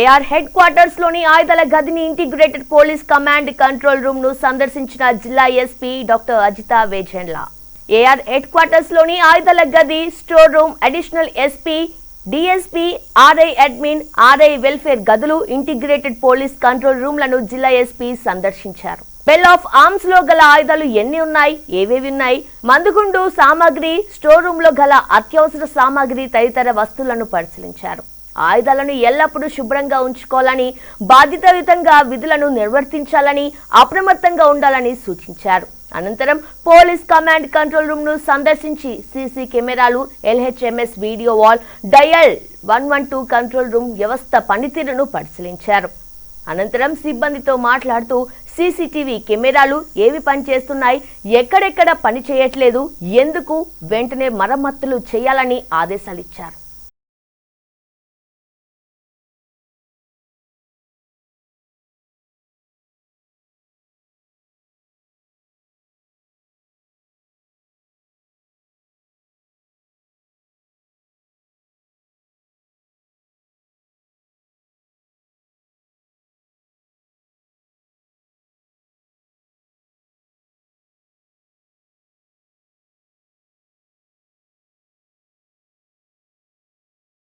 AR head క్వార్టర్స్లోని ఆయుధాల గదిని ఇంటిగ్రేటెడ్ పోలీస్ కమాండ్ కంట్రోల్ రూమ్ను సందర్శించిన జిల్లా SP doctor Ajitha Vejendla AR head క్వార్టర్స్లోని ఆయుధాల గది store room additional SP DSP RI admin RI welfare గదులు ఇంటిగ్రేటెడ్ పోలీస్ కంట్రోల్ రూమ్లను జిల్లా ఎస్పీ సందర్శించారు. బెల్ ఆఫ్ ఆర్మ్స్లో గల ఆయుధాలు ఎన్ని ఉన్నాయి? ఏవేవి ఉన్నాయి? మందుగుండు సామాగ్రి స్టోర్ రూమ్లో గల అత్యవసర సామాగ్రి తదితర వస్తువులను పరిశీలించారు. ఆయుధాలను ఎల్లప్పుడూ శుభ్రంగా ఉంచుకోవాలని బాధ్యతాయుతంగా విధులను నిర్వర్తించాలని అప్రమత్తంగా ఉండాలని సూచించారు. అనంతరం పోలీస్ కమాండ్ కంట్రోల్ రూమ్ను సందర్శించి సీసీ కెమెరాలు LHMS video wall dial one one two control room వ్యవస్థ పనితీరును పరిశీలించారు. అనంతరం సిబ్బందితో మాట్లాడుతూ సీసీటీవీ కెమెరాలు ఏవి పనిచేస్తున్నాయి ఎక్కడెక్కడ పని చేయట్లేదు ఎందుకు వెంటనే మరమ్మతులు చేయాలని ఆదేశాలిచ్చారు